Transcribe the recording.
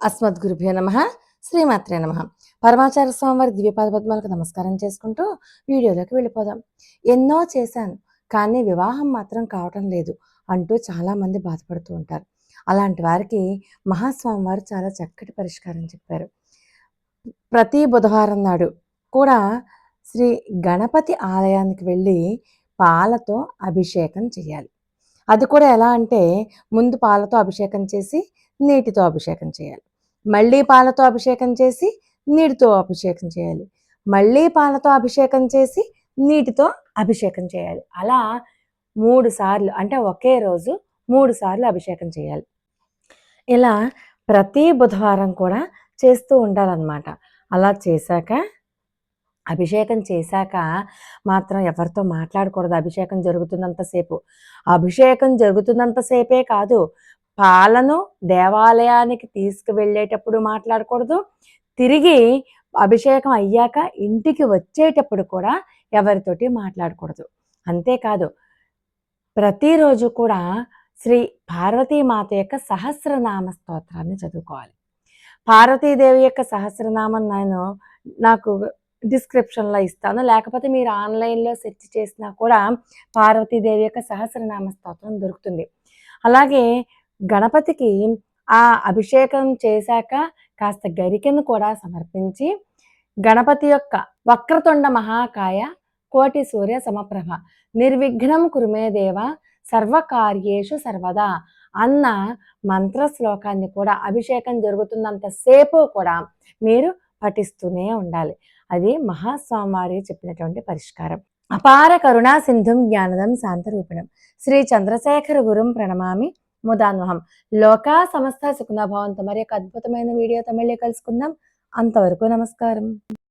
అస్మద్గురుభ్యో నమ. శ్రీమాత్రే నమ. పరమాచార్య స్వామివారి దివ్యపాద పద్మాలకు నమస్కారం చేసుకుంటూ వీడియోలోకి వెళ్ళిపోదాం. ఎన్నో చేశాను కానీ వివాహం మాత్రం కావటం లేదు అంటూ చాలామంది బాధపడుతూ ఉంటారు. అలాంటి వారికి మహాస్వామి వారు చాలా చక్కటి పరిష్కారం చెప్పారు. ప్రతి బుధవారం నాడు కూడా శ్రీ గణపతి ఆలయానికి వెళ్ళి పాలతో అభిషేకం చేయాలి. అది కూడా ఎలా అంటే ముందు పాలతో అభిషేకం చేసి నీటితో అభిషేకం చేయాలి. మళ్ళీ పాలతో అభిషేకం చేసి నీటితో అభిషేకం చేయాలి. మళ్ళీ పాలతో అభిషేకం చేసి నీటితో అభిషేకం చేయాలి. అలా మూడు సార్లు అంటే ఒకే రోజు మూడు సార్లు అభిషేకం చేయాలి. ఇలా ప్రతి బుధవారం కూడా చేస్తూ ఉండాలన్నమాట. అలా చేశాక అభిషేకం చేశాక మాత్రం ఎవరితో మాట్లాడకూడదు. అభిషేకం జరుగుతున్నంతసేపు అభిషేకం జరుగుతున్నంతసేపే కాదు. పాలను దేవాలయానికి తీసుకువెళ్ళేటప్పుడు మాట్లాడకూడదు. తిరిగి అభిషేకం అయ్యాక ఇంటికి వచ్చేటప్పుడు కూడా ఎవరితోటి మాట్లాడకూడదు. అంతేకాదు ప్రతిరోజు కూడా శ్రీ పార్వతీమాత యొక్క సహస్రనామ స్తోత్రాన్ని చదువుకోవాలి. పార్వతీదేవి యొక్క సహస్రనామం నేను నాకు డిస్క్రిప్షన్లో ఇస్తాను. లేకపోతే మీరు ఆన్లైన్లో సెర్చ్ చేసినా కూడా పార్వతీదేవి యొక్క సహస్రనామ స్తోత్రం దొరుకుతుంది. అలాగే గణపతికి ఆ అభిషేకం చేశాక కాస్త గరికెను కూడా సమర్పించి గణపతి యొక్క వక్రతుండ మహాకాయ కోటి సూర్య సమప్రభ నిర్విఘ్నం కురుమే దేవ సర్వకార్యేషు సర్వదా అన్న మంత్ర శ్లోకాన్ని కూడా అభిషేకం జరుగుతున్నంతసేపు కూడా మీరు పఠిస్తూనే ఉండాలి. అది మహాస్వామివారి చెప్పినటువంటి పరిష్కారం. అపార కరుణా సింధుం జ్ఞానదం శాంతరూపిణం. శ్రీ చంద్రశేఖర గురుం ప్రణమామి. ముదాన్వహం లోకా సమస్త సుఖనభావంతో మరి యొక్క అద్భుతమైన వీడియోతో మళ్ళీ కలుసుకుందాం. అంతవరకు నమస్కారం.